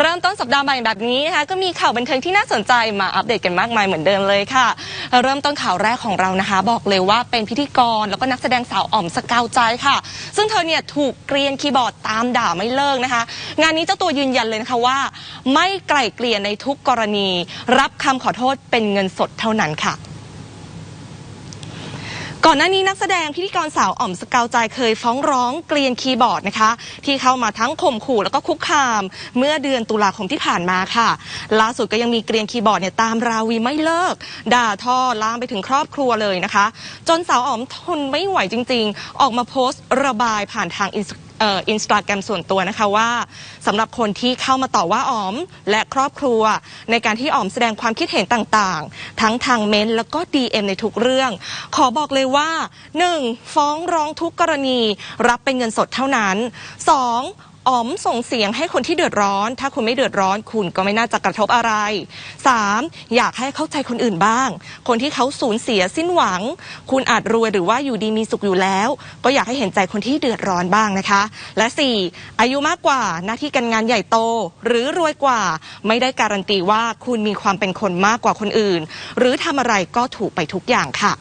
เริ่มต้นสัปดาห์ใหม่แบบนี้นะคะก็มีข่าวบันเทิงที่น่าสนใจมาอัปเดตกันมากมายเหมือนเดิมเลยค่ะ เริ่มต้นข่าวแรกของเรานะคะ บอกเลยว่าเป็นพิธีกรแล้วก็นักแสดงสาวอ่อมสกาวใจค่ะ ซึ่งเธอเนี่ยถูกเกรียนคีย์บอร์ดตามด่าไม่เลิกนะคะ งานนี้เจ้าตัวยืนยันเลยนะคะว่า ไม่ไกล่เกลี่ยในทุกกรณี รับคำขอโทษเป็นเงินสดเท่านั้นค่ะ ก่อนหน้านี้นักแสดงพิธีกรสาวอ่อมสกาวใจเคยฟ้องร้องเกลียนคีย์บอร์ดนะคะ ที่เข้ามาทั้งข่มขู่แล้วก็คุกคาม เมื่อเดือนตุลาคมที่ผ่านมาค่ะล่าสุดก็ยังมีเกลียนคีย์บอร์ดเนี่ยตามราวีไม่เลิก ด่าทอลามไปถึงครอบครัวเลยนะคะ จนสาวอ๋อมทนไม่ไหวจริง ๆ ออกมาโพสต์ระบายผ่านทางอินสต อินสตาแกรมส่วนตัวนะคะว่าสำหรับคนที่เข้ามาต่อว่าอ๋อมและครอบครัว ในการที่อ๋อมแสดงความคิดเห็นต่างๆ ทั้งทางเมนแล้วก็ DM ในทุกเรื่อง ขอบอกเลยว่า 1. ฟ้องร้องทุกกรณี รับเป็นเงินสดเท่านั้น 2. อ๋อมส่งเสียงให้คนที่เดือดร้อน ถ้าคุณไม่เดือดร้อน คุณก็ไม่น่าจะกระทบอะไร 3. อยากให้เข้าใจคนอื่นบ้าง คนที่เขาสูญเสียสิ้นหวัง คุณอาจรวยหรือว่าอยู่ดีมีสุขอยู่แล้ว ก็อยากให้เห็นใจคนที่เดือดร้อนบ้างนะคะ และ 4. อายุมากกว่าหน้าที่การงานใหญ่โต หรือรวยกว่า ไม่ได้การันตีว่าคุณมีความเป็นคนมากกว่าคนอื่น หรือทำอะไรก็ถูกไปทุกอย่างค่ะ